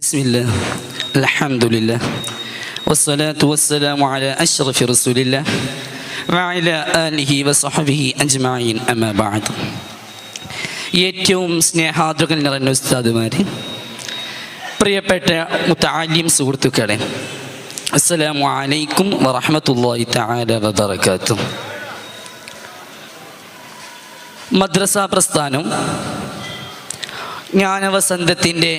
بسم الله الحمد لله والصلاة والسلام على أشرف رسول الله وعلى آله وصحبه أجمعين أما بعد ഏറ്റവും സ്നേഹാദ്രകൾ നിറഞ്ഞ ഉസ്താദുമാർ പ്രിയപ്പെട്ട മുത്താലിം സുഹൃത്തുക്കളെ അസ്സലാമു അലൈക്കും വറഹമത്തല്ലാഹി തആല വബറകാതുഹു മദ്രസ പ്രസ്ഥാനം ജ്ഞാനവസന്തത്തിൻ്റെ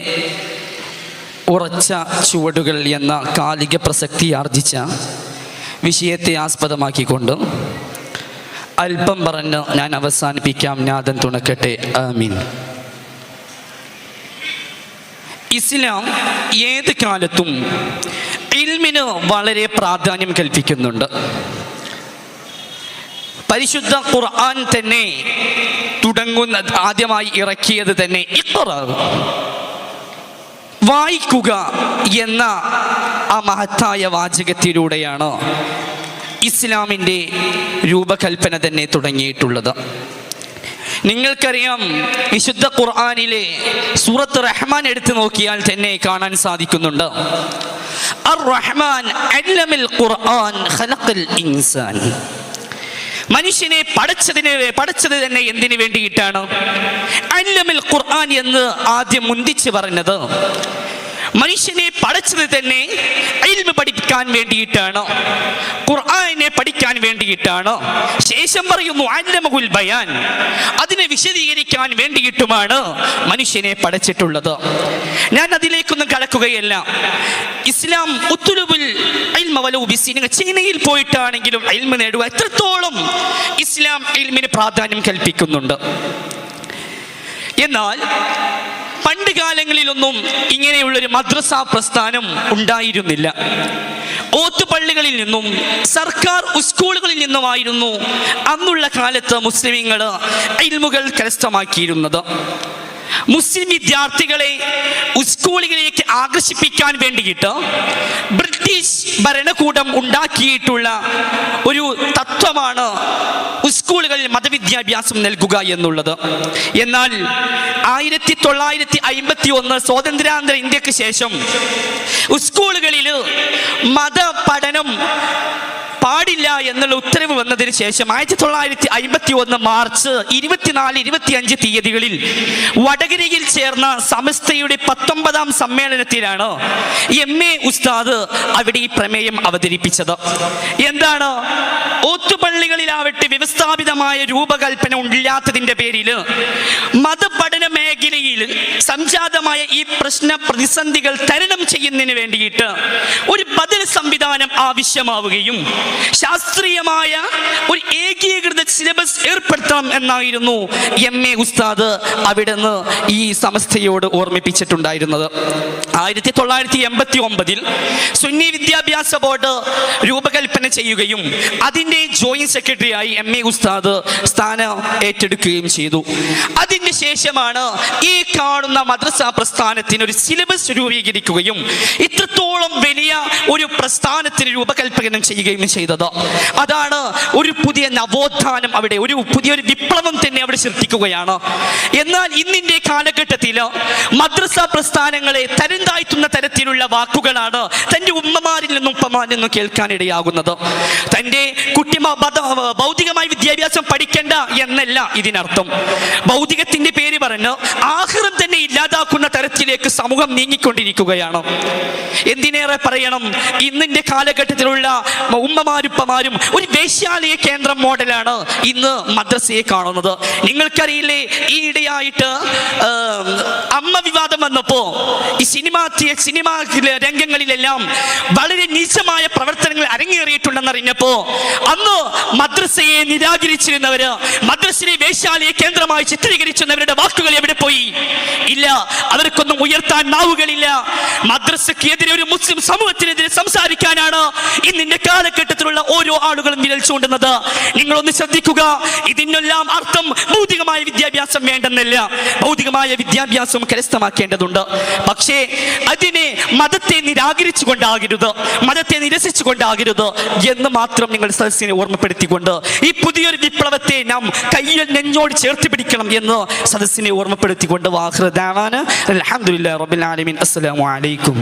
ഉറച്ച ചുവടുകൾ എന്ന കാലിക പ്രസക്തി ആർജിച്ച വിഷയത്തെ ആസ്പദമാക്കിക്കൊണ്ട് അല്പം പറഞ്ഞ് ഞാൻ അവസാനിപ്പിക്കാം. നാഥൻ തുണക്കട്ടെ. ആമീൻ. ഇസ്ലാം ഏത് കാലത്തും ഇൽമിന് വളരെ പ്രാധാന്യം കൽപ്പിക്കുന്നുണ്ട്. പരിശുദ്ധ ഖുർആൻ തന്നെ തുടങ്ങുന്ന ആദ്യമായി ഇറക്കിയത് തന്നെ ഇഖ്റ. വായിക്കുക എന്ന ആ മഹത്തായ വാചകത്തിലൂടെയാണ് ഇസ്ലാമിന്റെ രൂപകൽപ്പന തന്നെ തുടങ്ങിയിട്ടുള്ളത്. നിങ്ങൾക്കറിയാം വിശുദ്ധ ഖുർആാനിലെ സൂറത്ത് റഹ്മാൻ എടുത്തു നോക്കിയാൽ തന്നെ കാണാൻ സാധിക്കുന്നുണ്ട്. അർ റഹ്മാൻ ഖുർആൻ ഇൻസാൻ. മനുഷ്യനെ പടച്ചതിന് പഠിച്ചത് തന്നെ എന്തിനു വേണ്ടിയിട്ടാണ്? അല്ലമിൽ ഖുർആൻ എന്ന് ആദ്യം മുന്തിച്ച് പറഞ്ഞത്. മനുഷ്യനെ പഠിച്ചത് തന്നെ ഇൽമ പഠിക്കാൻ വേണ്ടിയിട്ടാണ്. പഠിക്കാൻ വേണ്ടിയിട്ടാണ്. ശേഷം പറയുന്നു അല്ലമകുൽ ബയാൻ. അതിനെ വിശദീകരിക്കാൻ വേണ്ടിയിട്ടുമാണ് മനുഷ്യനെ പഠിച്ചിട്ടുള്ളത് ഞാൻ അതിലേക്കൊന്നും കടക്കുകയല്ല. ഇസ്ലാം ഉത്തുലുബുൽ ചൈനയിൽ പോയിട്ടാണെങ്കിലും ഇൽമ നേടുക. എത്രത്തോളം ഇസ്ലാം ഇൽമിന് പ്രാധാന്യം കൽപ്പിക്കുന്നുണ്ട്. എന്നാൽ പണ്ട് കാലങ്ങളിലൊന്നും ഇങ്ങനെയുള്ളൊരു മദ്രസ പ്രസ്ഥാനം ഉണ്ടായിരുന്നില്ല. ഓത്തുപള്ളികളിൽ നിന്നും സർക്കാർ സ്കൂളുകളിൽ നിന്നുമായിരുന്നു അന്നുള്ള കാലത്ത് മുസ്ലിമീങ്ങൾ ഇൽമുകൾ കരസ്ഥമാക്കിയിരുന്നത്. മുസ്ലിം വിദ്യാർത്ഥികളെ സ്കൂളുകളിലേക്ക് ആകർഷിപ്പിക്കാൻ വേണ്ടിയിട്ട് ബ്രിട്ടീഷ് ഭരണകൂടം ഉണ്ടാക്കിയിട്ടുള്ള ഒരു തത്വമാണ് സ്കൂളുകളിൽ മതവിദ്യാഭ്യാസം നൽകുക എന്നുള്ളത്. എന്നാൽ ആയിരത്തി തൊള്ളായിരത്തി അയിമ്പത്തി ഒന്ന് സ്വാതന്ത്ര്യാന്തര ഇന്ത്യയ്ക്ക് ശേഷം സ്കൂളുകളിൽ മത പഠനം പാടില്ല എന്നുള്ള ഉത്തരവ് വന്നതിന് ശേഷം ആയിരത്തി തൊള്ളായിരത്തി അമ്പത്തി ഒന്ന് മാർച്ച് ഇരുപത്തിനാല് ഇരുപത്തിയഞ്ച് തീയതികളിൽ വടകരയിൽ ചേർന്ന സമസ്തയുടെ പത്തൊമ്പതാം സമ്മേളനത്തിലാണ് എം എ ഉസ്താദ് അവിടെ ഈ പ്രമേയം അവതരിപ്പിച്ചത്. എന്താണ്? വ്യവസ്ഥാപിതമായ രൂപകൽപ്പന ഇല്ലാത്തതിന്റെ പേരിൽ മതപഠന മേഖലയിൽ സംജാതമായ ഈ പ്രശ്ന പ്രതിസന്ധികൾ തരണം ചെയ്യുന്നതിന് വേണ്ടിയിട്ട് ഒരു ബദൽ സംവിധാനം ആവശ്യമാവുകയും ശാസ്ത്രീയമായ ഒരു ഏകീകൃത സിലബസ് ഏർപ്പെടുത്തണം എന്നായിരുന്നു എം എ ഉസ്താദ് അവിടുന്ന് ഈ സമസ്തയോട് ഓർമ്മിപ്പിച്ചിട്ടുണ്ടായിരുന്നത്. ആയിരത്തി തൊള്ളായിരത്തി എൺപത്തി ഒമ്പതിൽ സുന്നി വിദ്യാഭ്യാസ ബോർഡ് രൂപകൽപ്പന ചെയ്യുകയും അതിന്റെ ജോയിന്റ് സെക്രട്ടറിയായി എം എ ഉസ്താദ് സ്ഥാനം ഏറ്റെടുക്കുകയും ചെയ്തു. അതിന് ശേഷമാണ് ഈ കാണുന്ന മദ്രസ പ്രസ്ഥാനത്തിന് ഒരു സിലബസ് രൂപീകരിക്കുകയും ഇത്രത്തോളം വലിയ ഒരു പ്രസ്ഥാനത്തിന് രൂപകൽപ്പന ചെയ്യുകയും ചെയ്തത്. അതാണ് ഒരു പുതിയ നവോത്ഥാനം അവിടെ ഒരു പുതിയൊരു വിപ്ലവം തന്നെ അവിടെ സൃഷ്ടിക്കുകയാണ്. എന്നാൽ ഇന്നിന്റെ കാലഘട്ടത്തിൽ മദ്രസ പ്രസ്ഥാനങ്ങളെ തരംതാഴ്ത്തുന്ന തരത്തിലുള്ള വാക്കുകളാണ് തന്റെ ഉമ്മമാരിൽ നിന്നും ഉപ്പമാരിൽ നിന്നും കേൾക്കാനിടയാകുന്നത്. തന്റെ കുട്ടി ഭൗതികമായ വിദ്യാഭ്യാസം പഠിക്കേണ്ട എന്നല്ല ഇതിനർത്ഥം. ഭൗതികത്തിന്റെ പേര് പറഞ്ഞ് ആഹ്റം തന്നെ ഇല്ലാതാക്കുന്ന. തരത്തിലേക്ക് സമൂഹം നീങ്ങിക്കൊണ്ടിരിക്കുകയാണ്. എന്തിനേറെ പറയണം? ഇന്നിന്റെ കാലഘട്ടത്തിലുള്ള ഉമ്മമാരുപ്പമാരും ഒരു വേശ്യാലയ കേന്ദ്രം മോഡലാണ് ഇന്ന് മദ്രസയെ കാണുന്നത്. നിങ്ങൾക്കറിയില്ലേ ഈ ഇടയായിട്ട് അമ്മ വിവാദം വന്നപ്പോൾ ഈ സിനിമ സിനിമ രംഗങ്ങളിലെല്ലാം വളരെ നീചമായ പ്രവർത്തനങ്ങൾ അരങ്ങേറിയിട്ടുണ്ടെന്നറിഞ്ഞപ്പോൾ അന്ന് മദ്രസയെ നിരാകരിച്ചിരുന്നവര് മദ്രസയെ വേശ്യാലയ കേന്ദ്രമായി ചിത്രീകരിച്ചിരുന്നവരുടെ വാക്കുകൾ എവിടെ പോയി? ഇല്ല അവർക്കൊന്നും ഉയർത്താൻ നാവുകളില്ല. മദ്രസയ്ക്ക് എതിരെ ഒരു മുസ്ലിം സമൂഹത്തിനെതിരെ സംസാരിക്കാനാണ് ഇന്നിന്റെ കാലഘട്ടത്തിലുള്ള ഓരോ ആളുകളും വിരൽ ചൂണ്ടുന്നത്. നിങ്ങളൊന്ന് ശ്രദ്ധിക്കുക. ഇതിനെല്ലാം അർത്ഥം ഭൗതികമായ വിദ്യാഭ്യാസം വേണ്ടെന്നല്ല. ഭൗതികമായ വിദ്യാഭ്യാസം കരസ്ഥമാക്കേണ്ടതുണ്ട്. പക്ഷേ അതിനെ മതത്തെ നിരാകരിച്ചു കൊണ്ടാകരുത് മതത്തെ നിരസിച്ചു കൊണ്ടാകരുത് എന്ന് മാത്രം നിങ്ങൾ സദസ്സിനെ ഓർമ്മപ്പെടുത്തിക്കൊണ്ട് ഈ പുതിയൊരു വിപ്ലവത്തെ നാം കയ്യിൽ നെഞ്ഞോട് ചേർത്ത് പിടിക്കണം എന്ന് സദസ്സിനെ ഓർമ്മപ്പെടുത്തിക്കൊണ്ട് വാഹൃദാവാന് അലഹമുല്ലാ റബിൻ ആലമീൻ അസ്സലാമു അലൈക്കും